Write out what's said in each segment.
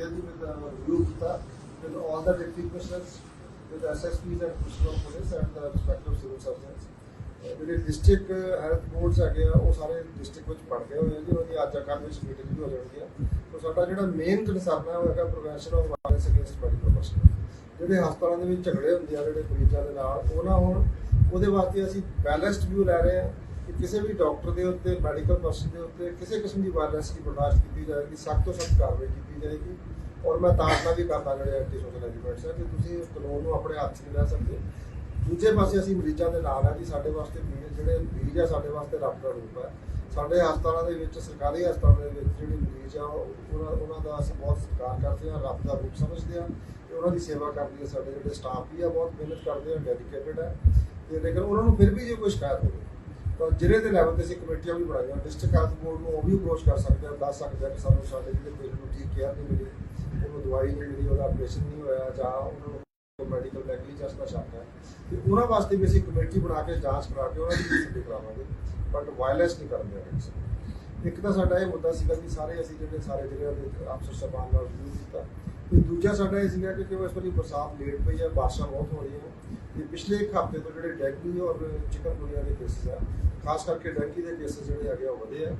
clearly with the review ਕੀਤਾ with all the deputy with SSPs and commissioner of police and the respective civil servants. ਜਿਹੜੇ district health boards ਹੈਗੇ ਆ ਉਹ ਸਾਰੇ district ਵਿੱਚ ਬਣ ਗਏ ਹੋਏ ਜੀ, ਉਹਦੀ ਅੱਜ ਕੱਲ੍ਹ ਵਿੱਚ ਮੀਟਿੰਗ ਵੀ ਹੋ ਜਾਣਗੀ ਆ। ਸੋ ਸਾਡਾ ਜਿਹੜਾ ਮੇਨ ਕੰਸਰਨ ਹੈ ਉਹ ਹੈਗਾ prevention of virus against medical person ਜਿਹੜੇ ਹਸਪਤਾਲਾਂ ਦੇ ਵਿੱਚ ਝਗੜੇ ਹੁੰਦੇ ਆ, ਜਿਹੜੇ ਮਰੀਜ਼ਾਂ ਦੇ ਨਾਲ, ਉਹ ਨਾ ਹੋਣ। ਉਹਦੇ ਵਾਸਤੇ ਅਸੀਂ ਬੈਲੈਂਸਡ ਵਿਊ ਲੈ ਰਹੇ ਹਾਂ ਕਿ ਕਿਸੇ ਵੀ ਡਾਕਟਰ ਦੇ ਉੱਤੇ ਮੈਡੀਕਲ ਪਰਸਨ ਦੇ ਉੱਤੇ ਕਿਸੇ ਕਿਸਮ ਦੀ ਵਾਇਲੈਂਸ ਦੀ ਬਰਦਾਸ਼ਤ ਕੀਤੀ ਜਾਏਗੀ ਸਖਤ ਤੋਂ ਸਖਤ ਕਾਰਵਾਈ ਕੀਤੀ ਜਾਏਗੀ ਔਰ ਮੈਂ ਤਾੜਨਾ ਵੀ ਕਰਦਾ ਜਿਹੜੇ ਐਂਟੀ ਸੋਸ਼ਲ ਐਲੀਮੈਂਟਸ ਹੈ ਕਿ ਤੁਸੀਂ ਉਸ ਕਾਨੂੰਨ ਨੂੰ ਆਪਣੇ ਹੱਥ 'ਚ ਨਹੀਂ ਲੈ ਸਕਦੇ। ਦੂਜੇ ਪਾਸੇ ਅਸੀਂ ਮਰੀਜ਼ਾਂ ਦੇ ਨਾਲ ਆ ਜੀ, ਸਾਡੇ ਵਾਸਤੇ ਮਰੀਜ਼ ਜਿਹੜੇ ਮਰੀਜ਼ ਆ, ਸਾਡੇ ਵਾਸਤੇ ਰੱਬ ਦਾ ਰੂਪ ਹੈ ਸਾਡੇ ਹਸਪਤਾਲਾਂ ਦੇ ਵਿੱਚ, ਸਰਕਾਰੀ ਹਸਪਤਾਲਾਂ ਦੇ ਵਿੱਚ ਜਿਹੜੇ ਮਰੀਜ਼ ਆ ਉਹਨਾਂ ਉਹਨਾਂ ਦਾ ਅਸੀਂ ਬਹੁਤ ਸਤਿਕਾਰ ਕਰਦੇ ਹਾਂ, ਰੱਬ ਦਾ ਰੂਪ ਸਮਝਦੇ ਹਾਂ ਤੇ ਉਹਨਾਂ ਦੀ ਸੇਵਾ ਕਰਨ ਲਈ ਸਾਡੇ ਜਿਹੜੇ ਸਟਾਫ ਵੀ ਆ, ਬਹੁਤ ਮਿਹਨਤ ਕਰਦੇ ਆ ਡੈਡੀਕੇਟਡ ਹੈ ਤੇ ਲੇਕਿਨ ਉਹਨਾਂ ਨੂੰ ਫਿਰ ਵੀ ਜੇ ਕੋਈ ਸ਼ਿਕਾਇਤ ਹੋਵੇ, ਤਾਂ ਜ਼ਿਲ੍ਹੇ ਦੇ ਲੈਵਲ ਤੇ ਅਸੀਂ ਕਮੇਟੀਆਂ ਵੀ ਬਣਾਈਆਂ। ਡਿਸਟ੍ਰਿਕਟ ਹੈਲਥ ਬੋਰਡ ਨੂੰ ਉਹ ਵੀ ਅਪਰੋਚ ਕਰ ਸਕਦੇ ਆ ਦੱਸ ਸਕਦੇ ਆ ਕਿ ਸਾਨੂੰ ਸਾਡੇ ਜਿਹੜੇ ਪੇਸ਼ੈਂਟ ਨੂੰ ਠੀਕ ਕੇਅਰ ਨਹੀਂ ਮਿਲੀ। ਉਹਨੂੰ ਦਵਾਈ ਨਹੀਂ ਮਿਲੀ ਉਹਦਾ ਆਪਰੇਸ਼ਨ ਨਹੀਂ ਹੋਇਆ ਜਾਂ ਉਹਨਾਂ ਨੂੰ ਮੈਡੀਕਲ ਨੈਗਲੀਜੈਂਸ ਦਾ ਸ਼ੱਕ ਹੈ, ਤੇ ਉਹਨਾਂ ਵਾਸਤੇ ਵੀ ਅਸੀਂ ਕਮੇਟੀ ਬਣਾ ਕੇ, ਜਾਂਚ ਕਰਾ ਕੇ ਉਹਨਾਂ ਦੀ ਸਟੱਡੀ ਕਰਾਵਾਂਗੇ ਬਟ ਵਾਇਲੈਂਸ ਨਹੀਂ ਕਰਨ ਦੇਵਾਂਗੇ ਇੱਕ ਤਾਂ ਸਾਡਾ ਇਹ ਮੁੱਦਾ ਸੀਗਾ ਕਿ ਸਾਰੇ ਅਸੀਂ ਜਿਹੜੇ ਸਾਰੇ ਜ਼ਿਲ੍ਹਿਆਂ ਦੇ ਅਫਸਰ ਸਾਹਿਬਾਨ ਨਾਲ ਰਿਵਿਊ ਕੀਤਾ, ਤੇ ਦੂਜਾ ਸਾਡਾ ਇਹ ਸੀਗਾ ਕਿ ਕਿਉਂ ਇਸ ਵਾਰੀ ਬਰਸਾਤ ਲੇਟ ਪਈ ਹੈ, ਬਾਰਿਸ਼ਾਂ ਬਹੁਤ ਹੋ ਰਹੀਆਂ ਤੇ ਪਿਛਲੇ ਇੱਕ ਹਫ਼ਤੇ ਤੋਂ ਜਿਹੜੇ ਡੈਂਗੂ ਔਰ ਚਿਕਨਗੁਨੀਆ ਦੇ ਕੇਸਿਸ ਆ, ਖਾਸ ਕਰਕੇ ਡੈਂਗੀ ਦੇ ਕੇਸਿਸ ਜਿਹੜੇ ਹੈਗੇ ਆ, ਉਹ ਵਧੇ ਆ।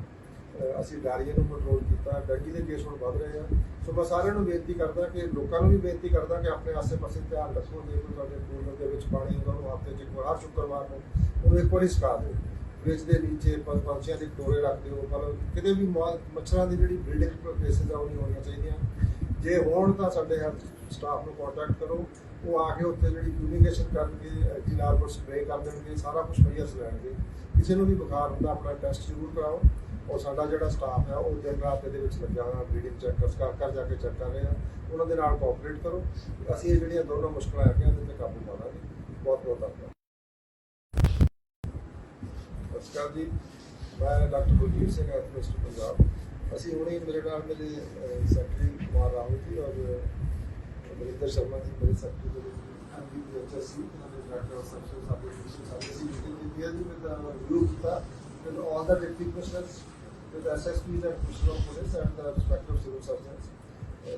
ਅਸੀਂ ਡਾਇਰੀਆ ਨੂੰ ਕੰਟਰੋਲ ਕੀਤਾ, ਡੈਂਗੀ ਦੇ ਕੇਸ ਹੁਣ ਵੱਧ ਰਹੇ ਆ। ਸੋ ਮੈਂ ਸਾਰਿਆਂ ਨੂੰ ਬੇਨਤੀ ਕਰਦਾ ਕਿ ਲੋਕਾਂ ਨੂੰ ਵੀ ਬੇਨਤੀ ਕਰਦਾ ਕਿ ਆਪਣੇ ਆਸੇ-ਪਾਸੇ ਧਿਆਨ ਰੱਖੋ, ਜੇ ਕੋਈ ਤੁਹਾਡੇ ਕੂਲਰ ਦੇ ਵਿੱਚ ਪਾਣੀ ਹੁੰਦਾ, ਉਹਨੂੰ ਹਫ਼ਤੇ 'ਚ ਇੱਕ ਵਾਰ ਹਰ ਸ਼ੁੱਕਰਵਾਰ ਨੂੰ ਉਹਨੂੰ ਇੱਕ ਵਾਰੀ ਸੁਕਾ ਦਿਓ। ਫ੍ਰਿਜ ਦੇ ਨੀਚੇ ਪੰਛੀਆਂ ਦੇ ਟੋਰੇ ਰੱਖ ਦਿਓ ਪਰ ਕਿਤੇ ਵੀ ਮੱਛਰਾਂ ਦੀ ਜਿਹੜੀ ਬਿਲਡਿੰਗ ਕੇਸਿਸ ਆ, ਉਹ ਨਹੀਂ ਹੋਣੀਆਂ ਚਾਹੀਦੀਆਂ। ਜੇ ਹੋਣ ਤਾਂ ਸਾਡੇ ਹੈਲਥ ਸਟਾਫ ਨੂੰ ਕੰਟੈਕਟ ਕਰੋ, ਉਹ ਆ ਕੇ ਉੱਥੇ ਜਿਹੜੀ ਕਮਿਊਨੀਕੇਸ਼ਨ ਕਰਨਗੇ, ਐਂਟੀ ਲਾਰਵਲ ਸਪਰੇਅ ਕਰ ਦੇਣਗੇ, ਸਾਰਾ ਕੁਝ ਵਧੀਆ ਲੈਣਗੇ। ਕਿਸੇ ਨੂੰ ਵੀ ਬੁਖਾਰ ਹੁੰਦਾ, ਆਪਣਾ ਟੈਸਟ ਜ਼ਰੂਰ ਕਰਾਓ। ਔਰ ਸਾਡਾ ਜਿਹੜਾ ਸਟਾਫ ਹੈ, ਉਹ ਦਿਨ ਰਾਤ ਇਹਦੇ ਵਿੱਚ ਲੱਗਿਆ ਹੋਇਆ ਬਲੀਡਿੰਗ ਚੈੱਕਰਸ ਕਰ ਕਰ ਜਾ ਕੇ ਚੈੱਕ ਕਰ ਰਹੇ ਆ। ਉਹਨਾਂ ਦੇ ਨਾਲ ਕੋਆਪਰੇਟ ਕਰੋ। ਅਸੀਂ ਇਹ ਜਿਹੜੀਆਂ ਦੋਨੋਂ ਮੁਸ਼ਕਲਾਂ ਹੈਗੀਆਂ, ਇਹਦੇ ਤੇ ਕਾਬੂ ਪਾਵਾਂਗੇ ਬਹੁਤ ਬਹੁਤ ਧੰਨਵਾਦ। ਨਮਸਕਾਰ ਜੀ। ਮੈਂ ਡਾਕਟਰ ਬਲਜੀਤ ਸਿੰਘ ਐਥ ਪੰਜਾਬ। ਅਸੀਂ ਹੁਣੇ ਮੇਰੇ ਨਾਲ ਮੇਰੇ ਸੈਕਟਰੀ ਕੁਮਾਰ ਰਾਹੁਲ ਜੀ ਔਰ ਮਨਿੰਦਰ ਸ਼ਰਮਾ ਜੀ, ਮੇਰੇ ਸੈਕਟਰੀ ਦੇ ਐਮਬੀਪੀਐਚਐਸਸੀ ਇਹਨਾਂ ਦੇ ਡਾਇਰੈਕਟਰ ਆਫ ਸੈਕਸ਼ਨ ਸਾਡੇ ਡਿਵੀਜ਼ਨ ਸਾਡੇ ਅਸੀਂ ਮੀਟਿੰਗ ਕੀਤੀ ਹੈ ਜੀ ਵਿਦ ਰਿਵਿਊ ਕੀਤਾ with all the deputy commissioners with SSPs and commissioner of police and the respective civil surgeons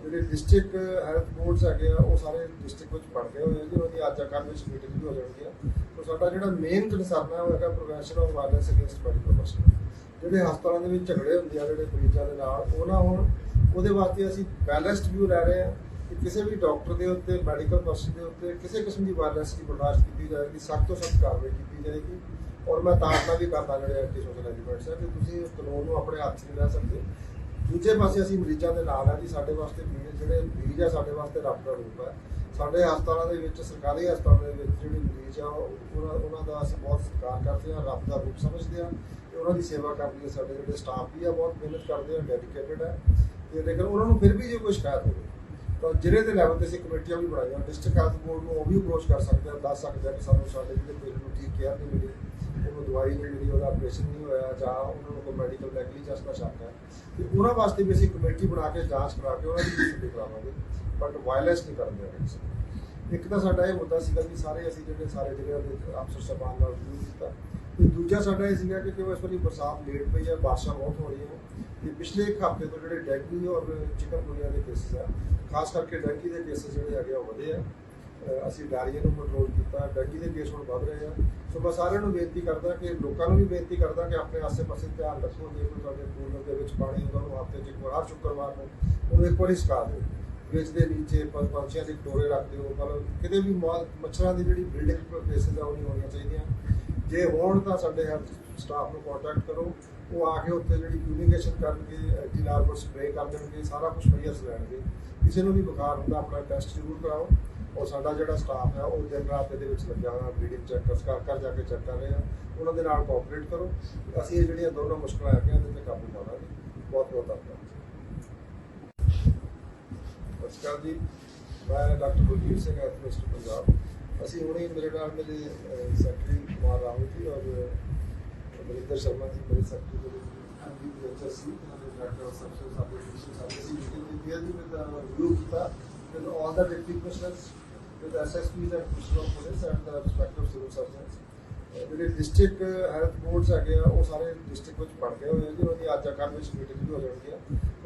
ਜਿਹੜੇ ਡਿਸਟ੍ਰਿਕਟ ਹੈਲਥ ਬੋਰਡਸ ਹੈਗੇ ਆ, ਉਹ ਸਾਰੇ ਡਿਸਟ੍ਰਿਕਟ ਵਿੱਚ ਬਣ ਗਏ ਹੋਏ ਆ ਜੀ ਉਹਦੀ ਅੱਜ ਕੱਲ੍ਹ ਵਿੱਚ ਮੀਟਿੰਗ ਵੀ ਹੋ ਜਾਣਗੀਆਂ। ਆ ਸੋ ਸਾਡਾ ਜਿਹੜਾ ਮੇਨ ਕੰਸਰਨ ਹੈ ਉਹ ਹੈਗਾ prevention of violence against medical person ਜਿਹੜੇ ਹਸਪਤਾਲਾਂ ਦੇ ਵਿੱਚ ਝਗੜੇ ਹੁੰਦੇ ਆ, ਜਿਹੜੇ ਮਰੀਜ਼ਾਂ ਦੇ ਨਾਲ, ਉਹ ਨਾ ਹੋਣ। ਉਹਦੇ ਵਾਸਤੇ ਅਸੀਂ ਬੈਲੈਂਸਡ ਵਿਊ ਲੈ ਰਹੇ ਹਾਂ ਕਿ ਕਿਸੇ ਵੀ ਡਾਕਟਰ ਦੇ ਉੱਤੇ ਮੈਡੀਕਲ ਪਰਸਨ ਦੇ ਉੱਤੇ ਕਿਸੇ ਕਿਸਮ ਦੀ ਵਾਇਲੈਂਸ ਦੀ ਬਰਦਾਸ਼ਤ ਕੀਤੀ ਜਾਏਗੀ, ਸਖਤ ਤੋਂ ਸਖਤ ਕਾਰਵਾਈ ਕੀਤੀ ਜਾਏਗੀ। ਔਰ ਮੈਂ ਤਾੜਨਾ ਵੀ ਕਰਦਾ ਜਿਹੜੇ ਐਂਟੀ ਸੋਸ਼ਲ ਐਲੀਮੈਂਟਸ ਹੈ ਕਿ ਤੁਸੀਂ ਉਸ ਕਾਨੂੰਨ ਨੂੰ ਆਪਣੇ ਹੱਥ 'ਚ ਨਹੀਂ ਲੈ ਸਕਦੇ। ਦੂਜੇ ਪਾਸੇ ਅਸੀਂ ਮਰੀਜ਼ਾਂ ਦੇ ਨਾਲ ਆ ਜੀ, ਸਾਡੇ ਵਾਸਤੇ ਮਰੀਜ਼ ਜਿਹੜੇ ਮਰੀਜ਼ ਆ ਸਾਡੇ ਵਾਸਤੇ ਰੱਬ ਦਾ ਰੂਪ ਹੈ ਸਾਡੇ ਹਸਪਤਾਲਾਂ ਦੇ ਵਿੱਚ, ਸਰਕਾਰੀ ਹਸਪਤਾਲਾਂ ਦੇ ਵਿੱਚ ਜਿਹੜੇ ਮਰੀਜ਼ ਆ ਉਹਨਾਂ ਉਹਨਾਂ ਦਾ ਅਸੀਂ ਬਹੁਤ ਸਤਿਕਾਰ ਕਰਦੇ ਹਾਂ, ਰੱਬ ਦਾ ਰੂਪ ਸਮਝਦੇ ਹਾਂ ਤੇ ਉਹਨਾਂ ਦੀ ਸੇਵਾ ਕਰਨ ਲਈ ਸਾਡੇ ਜਿਹੜੇ ਸਟਾਫ ਵੀ ਆ, ਬਹੁਤ ਮਿਹਨਤ ਕਰਦੇ ਆ ਡੈਡੀਕੇਟਡ ਹੈ ਤੇ ਲੇਕਿਨ ਉਹਨਾਂ ਨੂੰ ਫਿਰ ਵੀ ਜੇ ਕੋਈ ਸ਼ਿਕਾਇਤ ਹੋਵੇ, ਤਾਂ ਜ਼ਿਲ੍ਹੇ ਦੇ ਲੈਵਲ ਤੇ ਅਸੀਂ ਕਮੇਟੀਆਂ ਵੀ ਬਣਾਈਆਂ। ਡਿਸਟ੍ਰਿਕਟ ਹੈਲਥ ਬੋਰਡ ਨੂੰ ਉਹ ਵੀ ਅਪਰੋਚ ਕਰ ਸਕਦੇ ਆ ਦੱਸ ਸਕਦੇ ਆ ਕਿ ਸਾਨੂੰ ਸਾਡੇ ਜਿਹੜੇ ਪੇਸ਼ੈਂਟ ਨੂੰ ਠੀਕ ਕੇਅਰ ਨਹੀਂ ਮਿਲੀ ਦਵਾਈ ਨਹੀਂ ਮਿਲੀ ਉਹਦਾ ਆਪਰੇਸ਼ਨ ਨਹੀਂ ਹੋਇਆ ਜਾਂ ਉਹਨਾਂ ਨੂੰ ਕੋਈ ਮੈਡੀਕਲ ਨੈਗਲੀਜੈਂਸ ਦਾ ਸ਼ੱਕ ਹੈ, ਤੇ ਉਹਨਾਂ ਵਾਸਤੇ ਵੀ ਅਸੀਂ ਕਮੇਟੀ ਬਣਾ ਕੇ ਜਾਂਚ ਕਰਾ ਕੇ ਉਹਨਾਂ ਦੀ ਸਟੱਡੀ ਕਰਾਵਾਂਗੇ ਬਟ ਵਾਇਲੈਂਸ ਨਹੀਂ ਕਰਨ ਦੇਵਾਂਗੇ ਇੱਕ ਤਾਂ ਸਾਡਾ ਇਹ ਮੁੱਦਾ ਸੀਗਾ ਕਿ ਸਾਰੇ ਅਸੀਂ ਜਿਹੜੇ ਸਾਰੇ ਜ਼ਿਲ੍ਹਿਆਂ ਅਫਸਰ ਸਾਹਿਬਾਨ ਨਾਲ ਰਿਵਿਊ ਕੀਤਾ, ਤੇ ਦੂਜਾ ਸਾਡਾ ਇਹ ਸੀਗਾ ਕਿ ਕਿਉਂ ਇਸ ਵਾਰੀ ਬਰਸਾਤ ਲੇਟ ਪਈ ਹੈ, ਬਾਰਿਸ਼ਾਂ ਬਹੁਤ ਹੋ ਰਹੀਆਂ ਤੇ ਪਿਛਲੇ ਇੱਕ ਹਫ਼ਤੇ ਤੋਂ ਜਿਹੜੇ ਡੈਂਗੂ ਔਰ ਚਿਕਨਗੁਨੀਆ ਦੇ ਕੇਸਿਸ ਆ, ਖਾਸ ਕਰਕੇ ਡੈਂਗੀ ਦੇ ਕੇਸਿਸ ਜਿਹੜੇ ਹੈਗੇ ਆ ਉਹ ਵਧੇ ਆ। ਅਸੀਂ ਡਾਇਰੀਆ ਨੂੰ ਕੰਟਰੋਲ ਕੀਤਾ, ਡੈਂਗੀ ਦੇ ਕੇਸ ਹੁਣ ਵੱਧ ਰਹੇ ਆ। ਸੋ ਮੈਂ ਸਾਰਿਆਂ ਨੂੰ ਬੇਨਤੀ ਕਰਦਾ ਕਿ ਲੋਕਾਂ ਨੂੰ ਵੀ ਬੇਨਤੀ ਕਰਦਾ ਕਿ ਆਪਣੇ ਆਸੇ-ਪਾਸੇ ਧਿਆਨ ਰੱਖੋ, ਜੇ ਕੋਈ ਤੁਹਾਡੇ ਪੂਲ ਦੇ ਵਿੱਚ ਪਾਣੀ ਹੁੰਦਾ, ਉਹਨੂੰ ਹਫ਼ਤੇ 'ਚ ਇੱਕ ਵਾਰ, ਹਰ ਸ਼ੁੱਕਰਵਾਰ ਨੂੰ ਉਹਨੂੰ ਇੱਕ ਵਾਰੀ ਸੁਕਾ ਦਿਓ। ਵਿੱਚ ਦੇ ਨੀਚੇ ਪ- ਪੰਛੀਆਂ ਦੇ ਟੋਰੇ ਰੱਖ ਦਿਓ ਪਰ ਕਿਤੇ ਵੀ ਮਾ- ਮੱਛਰਾਂ ਦੀ ਜਿਹੜੀ ਬਿਲਡਿੰਗ ਕੇਸਿਸ ਆ, ਉਹ ਨਹੀਂ ਹੋਣੀਆਂ ਚਾਹੀਦੀਆਂ। ਜੇ ਹੋਣ ਤਾਂ ਸਾਡੇ ਹੈਲਥ ਸਟਾਫ ਨੂੰ ਕੰਟੈਕਟ ਕਰੋ, ਉਹ ਆ ਕੇ ਉੱਥੇ ਜਿਹੜੀ ਫਿਊਮੀਗੇਸ਼ਨ ਕਰਨਗੇ ਐਂਟੀ ਲਾਰਵਲ ਸਪਰੇਅ ਕਰ ਦੇਣਗੇ, ਸਾਰਾ ਕੁਝ ਮੁਹੱਈਆ ਲੈਣਗੇ ਕਿਸੇ ਨੂੰ ਵੀ ਬੁਖਾਰ ਹੁੰਦਾ, ਆਪਣਾ ਟੈਸਟ ਜ਼ਰੂਰ ਕਰਾਓ। ਔਰ ਸਾਡਾ ਜਿਹੜਾ ਸਟਾਫ ਹੈ, ਉਹ ਦਿਨ ਰਾਤ ਇਹਦੇ ਵਿੱਚ ਲੱਗਿਆ ਹੋਇਆ ਬਲੀਡਿੰਗ ਚੈੱਕਰਸ ਕਰ ਕਰ ਜਾ ਕੇ ਚੈੱਕ ਕਰ ਰਹੇ ਆ ਉਹਨਾਂ ਦੇ ਨਾਲ ਕੋਆਪਰੇਟ ਕਰੋ। ਅਸੀਂ ਇਹ ਜਿਹੜੀਆਂ ਦੋਨੋਂ ਮੁਸ਼ਕਲਾਂ ਹੈਗੀਆਂ, ਇਹਦੇ ਤੇ ਕਾਬੂ ਪਾਵਾਂਗੇ। ਬਹੁਤ ਬਹੁਤ ਧੰਨਵਾਦ। ਨਮਸਕਾਰ ਜੀ। ਮੈਂ ਡਾਕਟਰ ਬਲਜੀਤ ਸਿੰਘ ਐਥ ਪੰਜਾਬ। ਅਸੀਂ ਹੁਣੇ ਹੀ ਮੇਰੇ ਨਾਲ ਮੇਰੇ ਸੈਕਟਰੀ ਕੁਮਾਰ ਰਾਹੁਲ ਜੀ ਔਰ ਮਨਿੰਦਰ ਸ਼ਰਮਾ ਜੀ, ਮੇਰੇ ਸੈਕਟਰੀ ਦੇ ਐਮਬੀਪੀਐਚਐਸਸੀ ਦੇ ਡਾਇਰੈਕਟਰ ਆਫ ਸੈਕਸ਼ਨ ਸਾਡੇ ਡਿਵੀਜ਼ਨ ਸਾਡੇ ਅਸੀਂ ਮੀਟਿੰਗ ਕੀਤੀ ਹੈ। ਜੀ ਵਿਦ ਰਿਵਿਊ ਕੀਤਾ। With all the deputy commissioners with SSPs and commissioner of police and the respective civil surgeons ਜਿਹੜੇ ਡਿਸਟ੍ਰਿਕਟ ਹੈਲਥ ਬੋਰਡਸ ਹੈਗੇ ਆ ਉਹ ਸਾਰੇ ਡਿਸਟ੍ਰਿਕਟ ਵਿੱਚ ਬਣ ਗਏ ਹੋਏ ਆ ਜੀ ਉਹਦੀ ਅੱਜ ਕੱਲ੍ਹ ਵਿੱਚ ਮੀਟਿੰਗ ਵੀ ਹੋ ਜਾਣਗੀਆਂ।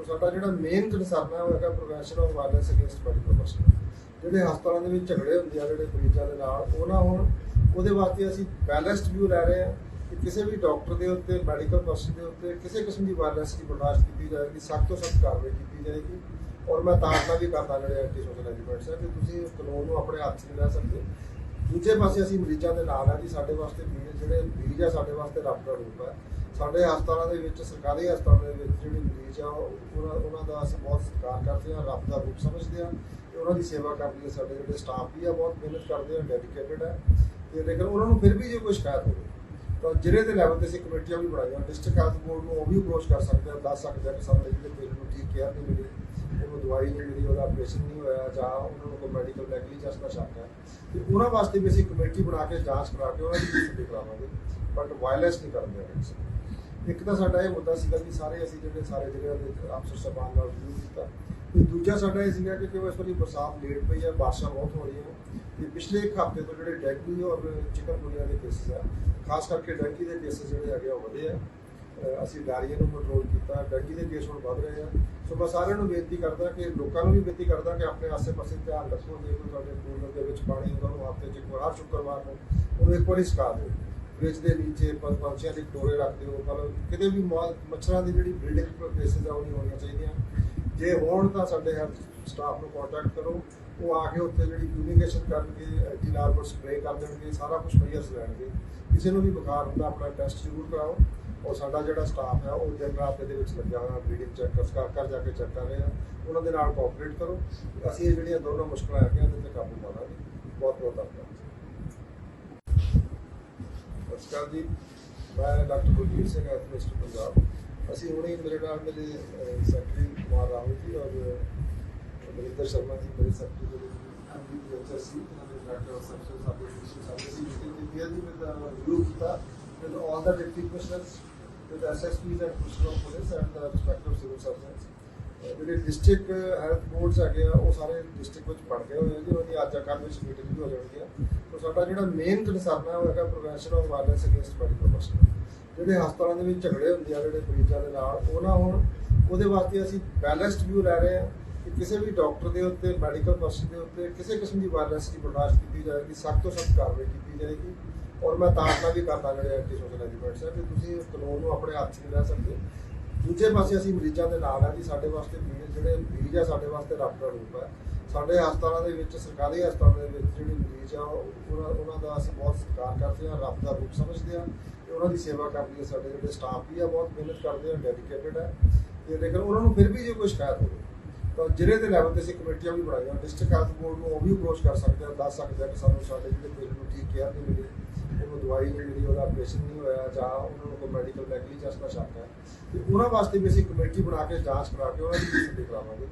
ਆ ਸਾਡਾ ਜਿਹੜਾ ਮੇਨ ਕੰਸਰਨ ਹੈ ਉਹ ਹੈਗਾ prevention of violence against medical personnel ਜਿਹੜੇ ਹਸਪਤਾਲਾਂ ਦੇ ਵਿੱਚ ਝਗੜੇ ਹੁੰਦੇ ਆ, ਜਿਹੜੇ ਮਰੀਜ਼ਾਂ ਦੇ ਨਾਲ, ਉਹ ਨਾ ਹੁਣ ਉਹਦੇ ਵਾਸਤੇ ਅਸੀਂ ਬੈਲੈਂਸਡ ਵਿਊ ਲੈ ਰਹੇ ਹਾਂ ਕਿਸੇ ਵੀ ਡਾਕਟਰ ਦੇ ਉੱਤੇ, ਮੈਡੀਕਲ ਪਰਸਨ ਦੇ ਉੱਤੇ ਕਿਸੇ ਕਿਸਮ ਦੀ ਵਾਇਲੈਂਸ ਦੀ ਬਰਦਾਸ਼ਤ ਕੀਤੀ ਜਾਏਗੀ, ਸਖਤ ਤੋਂ ਸਖਤ ਕਾਰਵਾਈ ਕੀਤੀ ਜਾਏਗੀ ਔਰ ਮੈਂ ਤਾੜਨਾ ਵੀ ਕਰਦਾ ਜਿਹੜੇ ਐਂਟੀ ਸੋਸ਼ਲ ਐਲੀਮੈਂਟਸ ਹੈ ਕਿ ਤੁਸੀਂ ਉਸ ਕਾਨੂੰਨ ਨੂੰ ਆਪਣੇ ਹੱਥ 'ਚ ਨਹੀਂ ਲੈ ਸਕਦੇ। ਦੂਜੇ ਪਾਸੇ ਅਸੀਂ ਮਰੀਜ਼ਾਂ ਦੇ ਨਾਲ ਆ ਜੀ, ਸਾਡੇ ਵਾਸਤੇ ਜਿਹੜੇ ਮਰੀਜ਼ ਆ, ਸਾਡੇ ਵਾਸਤੇ ਰੱਬ ਦਾ ਰੂਪ ਹੈ। ਸਾਡੇ ਹਸਪਤਾਲਾਂ ਦੇ ਵਿੱਚ, ਸਰਕਾਰੀ ਹਸਪਤਾਲਾਂ ਦੇ ਵਿੱਚ ਜਿਹੜੇ ਮਰੀਜ਼ ਆ ਉਹਨਾਂ ਉਹਨਾਂ ਦਾ ਅਸੀਂ ਬਹੁਤ ਸਤਿਕਾਰ ਕਰਦੇ ਹਾਂ, ਰੱਬ ਦਾ ਰੂਪ ਸਮਝਦੇ ਹਾਂ ਤੇ ਉਹਨਾਂ ਦੀ ਸੇਵਾ ਕਰਨ ਲਈ ਸਾਡੇ ਜਿਹੜੇ ਸਟਾਫ ਵੀ ਆ, ਬਹੁਤ ਮਿਹਨਤ ਕਰਦੇ ਆ, ਡੈਡੀਕੇਟਡ ਹੈ। ਤੇ ਲੇਕਿਨ ਉਹਨਾਂ ਨੂੰ ਫਿਰ ਵੀ ਜੇ ਕੋਈ ਸ਼ਿਕਾਇਤ ਹੋਵੇ ਤਾਂ ਜ਼ਿਲ੍ਹੇ ਦੇ ਲੈਵਲ ਤੇ ਅਸੀਂ ਕਮੇਟੀਆਂ ਵੀ ਬਣਾਈਆਂ। ਡਿਸਟ੍ਰਿਕਟ ਹੈਲਥ ਬੋਰਡ ਨੂੰ ਉਹ ਵੀ ਅਪਰੋਚ ਕਰ ਸਕਦੇ ਆ, ਦੱਸ ਸਕਦੇ ਆ ਕਿ ਸਾਨੂੰ ਜਿਹੜੇ ਪੇਸ਼ੈਂਟ ਨੂੰ ਠੀਕ ਕੇਅਰ ਨਹੀਂ ਮਿਲੀ ਉਹਨੂੰ ਦਵਾਈ ਨਹੀਂ ਮਿਲੀ ਉਹਦਾ ਆਪਰੇਸ਼ਨ ਨਹੀਂ ਹੋਇਆ ਜਾਂ ਉਹਨਾਂ ਨੂੰ ਕੋਈ ਮੈਡੀਕਲ ਨੈਗਲੀਜੈਂਸ ਦਾ ਸ਼ੱਕ ਹੈ। ਤੇ ਉਹਨਾਂ ਵਾਸਤੇ ਵੀ ਅਸੀਂ ਕਮੇਟੀ ਬਣਾ ਕੇ, ਜਾਂਚ ਕਰਾ ਕੇ ਉਹਨਾਂ ਦੀ ਡਿਊਟੀ ਕਰਾਵਾਂਗੇ। ਬਟ ਵਾਇਲੈਂਸ ਨਹੀਂ ਕਰਨ ਦੇਵਾਂਗੇ ਇੱਕ ਤਾਂ ਸਾਡਾ ਇਹ ਮੁੱਦਾ ਸੀਗਾ ਕਿ ਸਾਰੇ ਅਸੀਂ ਜਿਹੜੇ ਸਾਰੇ ਜ਼ਿਲ੍ਹਿਆਂ ਦੇ ਅਫਸਰ ਸਾਹਿਬਾਨ ਨਾਲ ਰਿਵਿਊ ਕੀਤਾ। ਤੇ ਦੂਜਾ ਸਾਡਾ ਇਹ ਸੀਗਾ ਕਿ ਕਿਉਂ ਇਸ ਵਾਰੀ ਬਰਸਾਤ ਲੇਟ ਪਈ ਹੈ, ਬਾਰਿਸ਼ਾਂ ਬਹੁਤ ਹੋ ਰਹੀਆਂ ਤੇ ਪਿਛਲੇ ਇੱਕ ਹਫ਼ਤੇ ਤੋਂ ਜਿਹੜੇ ਡੈਂਗੂ ਔਰ ਚਿਕਨ ਚਿਕਨਗੁਨੀਆ ਦੇ ਕੇਸਿਸ ਆ, ਖਾਸ ਕਰਕੇ ਡੈਂਗੀ ਦੇ ਕੇਸਿਸ ਜਿਹੜੇ ਹੈਗੇ ਆ ਉਹ ਵਧੇ ਆ। ਅਸੀਂ ਡਾਇਰੀਆ ਨੂੰ ਕੰਟਰੋਲ ਕੀਤਾ, ਡੈਂਗੀ ਦੇ ਕੇਸ ਹੁਣ ਵੱਧ ਰਹੇ ਆ। ਸੋ ਮੈਂ ਸਾਰਿਆਂ ਨੂੰ ਬੇਨਤੀ ਕਰਦਾ ਕਿ ਲੋਕਾਂ ਨੂੰ ਵੀ ਬੇਨਤੀ ਕਰਦਾ ਕਿ ਆਪਣੇ ਆਸੇ-ਪਾਸੇ ਧਿਆਨ ਰੱਖੋ, ਜੇ ਕੋਈ ਤੁਹਾਡੇ ਕੂਲਰ ਦੇ ਵਿੱਚ ਪਾਣੀ ਹੁੰਦਾ ਉਹਨੂੰ ਹਫ਼ਤੇ 'ਚ ਇੱਕ ਵਾਰ ਹਰ ਸ਼ੁੱਕਰਵਾਰ ਨੂੰ ਉਹਨੂੰ ਇੱਕ ਵਾਰੀ ਸੁਕਾ ਦਿਓ। ਫ੍ਰਿਜ ਦੇ ਨੀਚੇ ਪੰਛੀਆਂ ਦੇ ਟੋਰੇ ਰੱਖ ਦਿਓ ਪਰ ਕਿਤੇ ਵੀ ਮੌ- ਮੱਛਰਾਂ ਦੀ ਜਿਹੜੀ ਬਰੀਡਿੰਗ ਕੇਸਿਸ ਆ ਉਹ ਨਹੀਂ ਹੋਣੀਆਂ ਚਾਹੀਦੀਆਂ। ਜੇ ਹੋਣ ਤਾਂ ਸਾਡੇ ਹੈਲਥ ਸਟਾਫ ਨੂੰ ਕੰਟੈਕਟ ਕਰੋ। ਉਹ ਆ ਕੇ ਉੱਥੇ ਜਿਹੜੀ ਫਿਊਮੀਗੇਸ਼ਨ ਕਰਨਗੇ, ਐਂਟੀ ਕੋਲ ਸਪਰੇਅ ਕਰ ਦੇਣਗੇ, ਸਾਰਾ ਕੁਝ ਮਈਅਸ ਲੈਣਗੇ ਕਿਸੇ ਨੂੰ ਵੀ ਬੁਖਾਰ ਹੁੰਦਾ, ਆਪਣਾ ਟੈਸਟ ਜ਼ਰੂਰ ਕਰਾਓ। ਔਰ ਸਾਡਾ ਜਿਹੜਾ ਸਟਾਫ ਹੈ, ਉਹ ਦਿਨ ਰਾਤ ਇਹਦੇ ਵਿੱਚ ਲੱਗਿਆ ਹੋਇਆ ਬਲੀਡਿੰਗ ਚੈੱਕ ਕਰ ਕਰ ਜਾ ਕੇ ਚੈੱਕ ਕਰ ਰਹੇ ਆ। ਉਹਨਾਂ ਦੇ ਨਾਲ ਕੋਆਪਰੇਟ ਕਰੋ। ਅਸੀਂ ਇਹ ਜਿਹੜੀਆਂ ਦੋਨੋਂ ਮੁਸ਼ਕਲਾਂ ਹੈਗੀਆਂ, ਇਹਦੇ ਤੇ ਕਾਬੂ ਪਾਵਾਂਗੇ ਬਹੁਤ ਬਹੁਤ ਧੰਨਵਾਦ। ਨਮਸਕਾਰ ਜੀ। ਮੈਂ ਡਾਕਟਰ ਗੁਰਜੀਤ ਸਿੰਘ ਐਥਲਿਸਟ ਪੰਜਾਬ। ਅਸੀਂ ਹੁਣੇ ਹੀ ਮੇਰੇ ਨਾਲ ਮੇਰੇ ਸੈਕਟਰੀ ਕੁਮਾਰ ਰਾਹੁਲ ਜੀ ਔਰ ਮਨਿੰਦਰ ਸ਼ਰਮਾ ਜੀ ਮੇਰੇ ਸੈਕਟਰੀ ਦੇ ਐਮਡੀ ਐਚਐਸਸੀ ਇਹਨਾਂ ਦੇ ਡਾਕਟਰ ਸੈਕਟਰ ਸਾਡੇ ਸਿਸਟਮ ਸਾਡੇ ਸੀ ਮੀਟਿੰਗ ਕੀਤੀ ਹੈ ਜੀ ਵਿਦ ਰਿਵਿਊ ਕੀਤਾ with all the deputy commissioners with SSPs and commissioner of police and the respective civil servants ਜਿਹੜੇ ਡਿਸਟ੍ਰਿਕਟ ਹੈਲਥ ਬੋਰਡਸ ਹੈਗੇ ਆ ਉਹ ਸਾਰੇ ਡਿਸਟ੍ਰਿਕਟ ਵਿੱਚ ਬਣ ਗਏ ਹੋਏ ਆ ਜੀ ਉਹਦੀ ਅੱਜ ਕੱਲ੍ਹ ਵਿੱਚ ਮੀਟਿੰਗ ਵੀ ਹੋ ਜਾਣਗੀਆਂ ਸੋ ਸਾਡਾ ਜਿਹੜਾ ਮੇਨ ਕੰਸਰਨ ਹੈ ਉਹ ਹੈਗਾ prevention of violence against medical personnel ਜਿਹੜੇ ਹਸਪਤਾਲਾਂ ਦੇ ਵਿੱਚ ਝਗੜੇ ਹੁੰਦੇ ਆ ਜਿਹੜੇ ਮਰੀਜ਼ਾਂ ਦੇ ਨਾਲ ਉਹ ਨਾ ਹੁਣ ਉਹਦੇ ਵਾਸਤੇ ਅਸੀਂ ਬੈਲੈਂਸਡ ਵਿਊ ਲੈ ਰਹੇ ਹਾਂ ਕਿ ਕਿਸੇ ਵੀ ਡਾਕਟਰ ਦੇ ਉੱਤੇ, ਮੈਡੀਕਲ ਪਰਸਨ ਦੇ ਉੱਤੇ ਕਿਸੇ ਕਿਸਮ ਦੀ ਵਾਇਲੈਂਸ ਦੀ ਬਰਦਾਸ਼ਤ ਕੀਤੀ ਜਾਏਗੀ, ਸਖਤ ਤੋਂ ਸਖਤ ਕਾਰਵਾਈ ਕੀਤੀ ਜਾਏਗੀ। ਔਰ ਮੈਂ ਤਾਰਨਾ ਵੀ ਕਰਦਾ ਜਿਹੜੇ ਐਂਟੀ ਸੋਸ਼ਲ ਐਲੀਮੈਂਟਸ ਹੈ ਕਿ ਤੁਸੀਂ ਇਸ ਕਾਨੂੰਨ ਨੂੰ ਆਪਣੇ ਹੱਥ 'ਚ ਨਹੀਂ ਲੈ ਸਕਦੇ। ਦੂਜੇ ਪਾਸੇ ਅਸੀਂ ਮਰੀਜ਼ਾਂ ਦੇ ਨਾਲ ਆ ਜੀ, ਸਾਡੇ ਵਾਸਤੇ ਮਰੀਜ਼ ਜਿਹੜੇ ਮਰੀਜ਼ ਆ, ਸਾਡੇ ਵਾਸਤੇ ਰੱਬ ਦਾ ਰੂਪ ਹੈ ਸਾਡੇ ਹਸਪਤਾਲਾਂ ਦੇ ਵਿੱਚ, ਸਰਕਾਰੀ ਹਸਪਤਾਲਾਂ ਦੇ ਵਿੱਚ ਜਿਹੜੇ ਮਰੀਜ਼ ਆ ਉਹਨਾਂ ਉਹਨਾਂ ਦਾ ਅਸੀਂ ਬਹੁਤ ਸਤਿਕਾਰ ਕਰਦੇ ਹਾਂ, ਰੱਬ ਦਾ ਰੂਪ ਸਮਝਦੇ ਹਾਂ ਤੇ ਉਹਨਾਂ ਦੀ ਸੇਵਾ ਕਰਨ ਲਈ ਸਾਡੇ ਜਿਹੜੇ ਸਟਾਫ ਵੀ ਆ, ਬਹੁਤ ਮਿਹਨਤ ਕਰਦੇ ਆ, ਡੈਡੀਕੇਟਡ ਹੈ ਤੇ ਲੇਕਿਨ ਉਹਨਾਂ ਨੂੰ ਫਿਰ ਵੀ ਜੇ ਕੋਈ ਸ਼ਿਕਾਇਤ ਹੋਵੇ ਤਾਂ ਜ਼ਿਲ੍ਹੇ ਦੇ ਲੈਵਲ ਤੇ ਅਸੀਂ ਕਮੇਟੀਆਂ ਵੀ ਬਣਾਈਆਂ। ਡਿਸਟ੍ਰਿਕਟ ਹੈਲਥ ਬੋਰਡ ਨੂੰ ਉਹ ਵੀ ਅਪਰੋਚ ਕਰ ਸਕਦੇ ਆ ਦੱਸ ਸਕਦੇ ਆ ਕਿ ਸਾਨੂੰ ਸਾਡੇ ਜਿਹੜੇ ਪੇਸ਼ੈਂਟ ਨੂੰ ਠੀਕ ਕੇਅਰ ਨਹੀਂ ਮਿਲੀ ਉਹਨੂੰ ਦਵਾਈ ਨਹੀਂ ਮਿਲੀ ਉਹਦਾ ਆਪਰੇਸ਼ਨ ਨਹੀਂ ਹੋਇਆ ਜਾਂ ਉਹਨਾਂ ਨੂੰ ਕੋਈ ਮੈਡੀਕਲ ਨੈਗਲੀਜੈਂਸ ਦਾ ਸ਼ੱਕ ਹੈ ਤੇ ਉਹਨਾਂ ਵਾਸਤੇ ਵੀ ਅਸੀਂ ਕਮੇਟੀ ਬਣਾ ਕੇ ਜਾਂਚ ਕਰਾ ਕੇ ਉਹਨਾਂ ਦੀ ਡਿਊਟੀ ਕਰਾਵਾਂਗੇ।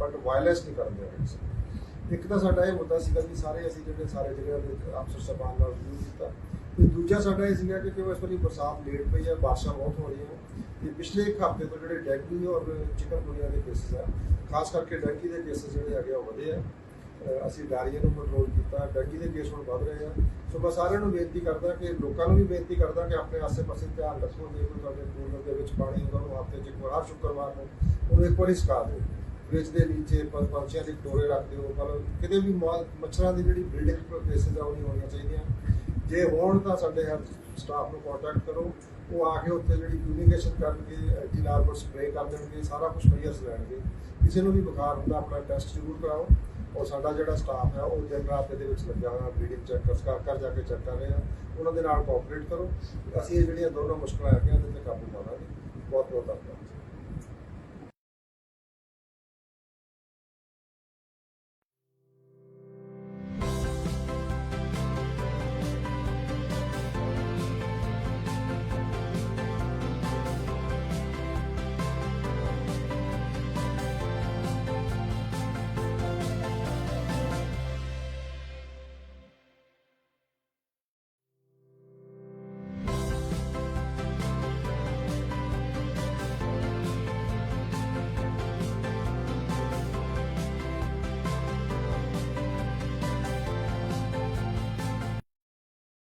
ਬਟ ਵਾਇਲੈਂਸ ਨਹੀਂ ਕਰਨ ਦੇਵਾਂਗੇ ਇੱਕ ਤਾਂ ਸਾਡਾ ਇਹ ਮੁੱਦਾ ਸੀਗਾ ਕਿ ਸਾਰੇ ਅਸੀਂ ਜਿਹੜੇ ਸਾਰੇ ਜ਼ਿਲ੍ਹਿਆਂ ਦੇ ਅਫਸਰ ਸਾਹਿਬਾਨ ਨਾਲ ਰਿਵਿਊ ਕੀਤਾ ਤੇ ਦੂਜਾ ਸਾਡਾ ਇਹ ਸੀਗਾ ਕਿ ਕਿਉਂ ਇਸ ਵਾਰੀ ਬਰਸਾਤ ਲੇਟ ਪਈ ਹੈ, ਬਾਰਿਸ਼ਾਂ ਬਹੁਤ ਹੋ ਰਹੀਆਂ ਤੇ ਪਿਛਲੇ ਇੱਕ ਹਫ਼ਤੇ ਤੋਂ ਜਿਹੜੇ ਡੈਂਗੂ ਔਰ ਚਿਕਨਗੁਨੀਆ ਦੇ ਕੇਸਿਸ ਆ, ਖਾਸ ਕਰਕੇ ਡੈਂਗੀ ਦੇ ਕੇਸਿਸ ਜਿਹੜੇ ਹੈਗੇ ਆ ਉਹ ਵਧੇ ਆ। ਅਸੀਂ ਡਾਇਰੀਆ ਨੂੰ ਕੰਟਰੋਲ ਕੀਤਾ, ਡੈਂਗੀ ਦੇ ਕੇਸ ਹੁਣ ਵੱਧ ਰਹੇ ਆ। ਸੋ ਮੈਂ ਸਾਰਿਆਂ ਨੂੰ ਬੇਨਤੀ ਕਰਦਾ ਕਿ ਲੋਕਾਂ ਨੂੰ ਵੀ ਬੇਨਤੀ ਕਰਦਾ ਕਿ ਆਪਣੇ ਆਸੇ-ਪਾਸੇ ਧਿਆਨ ਰੱਖੋ, ਜੇ ਕੋਈ ਤੁਹਾਡੇ ਕੂਲਰ ਦੇ ਵਿੱਚ ਪਾਣੀ ਹੁੰਦਾ, ਉਹਨੂੰ ਹਫ਼ਤੇ 'ਚ ਇੱਕ ਵਾਰ ਹਰ ਸ਼ੁੱਕਰਵਾਰ ਨੂੰ ਉਹਨੂੰ ਇੱਕ ਵਾਰੀ ਸੁਕਾ ਦਿਓ। ਫ੍ਰਿਜ ਦੇ ਨੀਚੇ ਪੰਜ ਪੰਛੀਆਂ ਦੇ ਟੋਰੇ ਰੱਖ ਦਿਓ, ਪਰ ਕਿਤੇ ਵੀ ਮੌ- ਮੱਛਰਾਂ ਦੀ ਜਿਹੜੀ ਬਿਲਡਿੰਗ ਕੇਸਿਸ ਆ, ਉਹ ਨਹੀਂ ਹੋਣੀਆਂ ਚਾਹੀਦੀਆਂ। ਜੇ ਹੋਣ ਤਾਂ ਸਾਡੇ ਹੈਲਥ ਸਟਾਫ ਨੂੰ ਕੰਟੈਕਟ ਕਰੋ। ਉਹ ਆ ਕੇ ਉੱਥੇ ਜਿਹੜੀ ਕਮਿਊਨੀਕੇਸ਼ਨ ਕਰਨਗੇ ਐਂਟੀਨਾਰ ਲਾਰਵਲ ਸਪਰੇਅ ਕਰ ਦੇਣਗੇ, ਸਾਰਾ ਕੁਝ ਮਈਅਸ ਲੈਣਗੇ ਕਿਸੇ ਨੂੰ ਵੀ ਬੁਖਾਰ ਹੁੰਦਾ, ਆਪਣਾ ਟੈਸਟ ਜ਼ਰੂਰ ਕਰਾਓ। ਔਰ ਸਾਡਾ ਜਿਹੜਾ ਸਟਾਫ ਹੈ, ਉਹ ਦਿਨ ਰਾਤ ਇਹਦੇ ਵਿੱਚ ਲੱਗਿਆ ਹੋਇਆ ਬਲੀਡਿੰਗ ਚੈੱਕ ਕਰ ਕਰ ਜਾ ਕੇ ਚੈੱਕ ਕਰ ਰਹੇ ਆ। ਉਹਨਾਂ ਦੇ ਨਾਲ ਕੋਆਪਰੇਟ ਕਰੋ। ਅਸੀਂ ਇਹ ਜਿਹੜੀਆਂ ਦੋਨੋਂ ਮੁਸ਼ਕਲਾਂ ਹੈਗੀਆਂ, ਉਹਦੇ ਤੇ ਕਾਬੂ ਪਾਵਾਂਗੇ। ਬਹੁਤ ਬਹੁਤ ਧੰਨਵਾਦ।